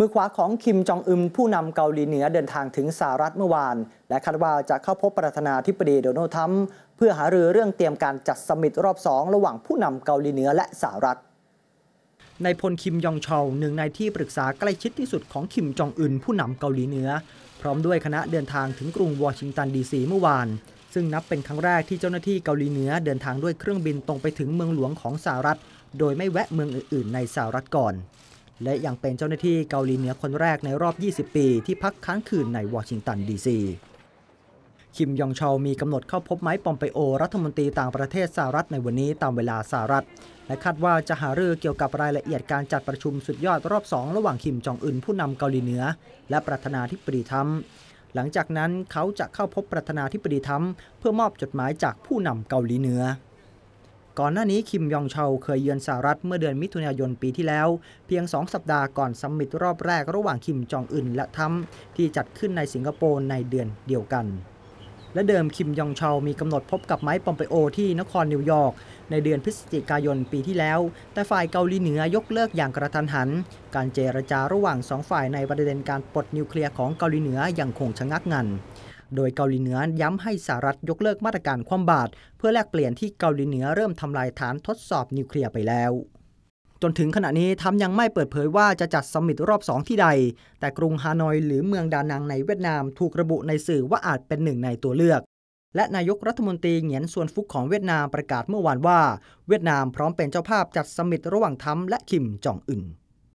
มือขวาของคิมจองอึมผู้นำเกาหลีเหนือเดินทางถึงสหรัฐเมื่อวาน และคาดว่าจะเข้าพบประธานาธิบดีโดนัลด์ทรัมป์เพื่อหารือเรื่องเตรียมการจัดสมิตรอบสองระหว่างผู้นำเกาหลีเหนือและสหรัฐในพลคิมยองชอลหนึ่งในที่ปรึกษาใกล้ชิดที่สุดของคิมจองอึนผู้นำเกาหลีเหนือ พร้อมด้วยคณะเดินทางถึงกรุงวอชิงตันดีซีเมื่อวาน ซึ่งนับเป็นครั้งแรกที่เจ้าหน้าที่เกาหลีเหนือเดินทางด้วยเครื่องบินตรงไปถึงเมืองหลวงของสหรัฐ โดยไม่แวะเมืองอื่น ๆ ในสหรัฐก่อน และยังเป็นเจ้าหน้าที่เกาหลีเหนือคนแรกในรอบ 20 ปี ที่พักค้างคืนในวอชิงตันดีซีคิมยองชอลมีกำหนดเข้าพบไม้ปอมเปโอ รัฐมนตรีต่างประเทศสหรัฐในวันนี้ตามเวลาสหรัฐ และคาดว่าจะหารือเกี่ยวกับรายละเอียดการจัดประชุมสุดยอดรอบ 2 ระหว่างคิมจองอึนผู้นำเกาหลีเหนือ และประธานาธิบดีทัมหลังจากนั้นเขาจะเข้าพบประธานาธิบดีทัมเพื่อมอบจดหมายจากผู้นำเกาหลีเหนือ ก่อนหน้านี้คิมยองเชาเคยเยือนสหรัฐเมื่อเดือนมิถุนายนปีที่แล้ว เพียง 2 สัปดาห์ก่อนซัมมิตรอบแรกระหว่างคิมจองอึนและทัมที่จัดขึ้นในสิงคโปร์ในเดือนเดียวกัน และเดิมคิมยองเชามีกำหนดพบกับไมค์ปอมเปโอที่นครนิวยอร์กในเดือนพฤศจิกายนปีที่แล้ว แต่ฝ่ายเกาหลีเหนือยกเลิกอย่างกระทันหัน การเจรจาระหว่างสองฝ่ายในประเด็นการปลดนิวเคลียร์ของเกาหลีเหนือยังคงชะงักงัน โดยเกาหลีเหนือย้ำให้สหรัฐยกเลิกมาตรการคว่ำบาตรเพื่อแลกเปลี่ยนที่เกาหลีเหนือเริ่มทำลายฐานทดสอบนิวเคลียร์ไปแล้วจนถึงขณะนี้ทำยังไม่เปิดเผยว่าจะจัดสมิตรอบสองที่ใด แต่กรุงฮานอยหรือเมืองดานังในเวียดนามถูกระบุในสื่อว่าอาจเป็นหนึ่งในตัวเลือก และนายกรัฐมนตรีเหงียนส่วนฟุกของเวียดนามประกาศเมื่อวานว่า เวียดนามพร้อมเป็นเจ้าภาพจัดสมิตรระหว่างทัมและคิมจองอึน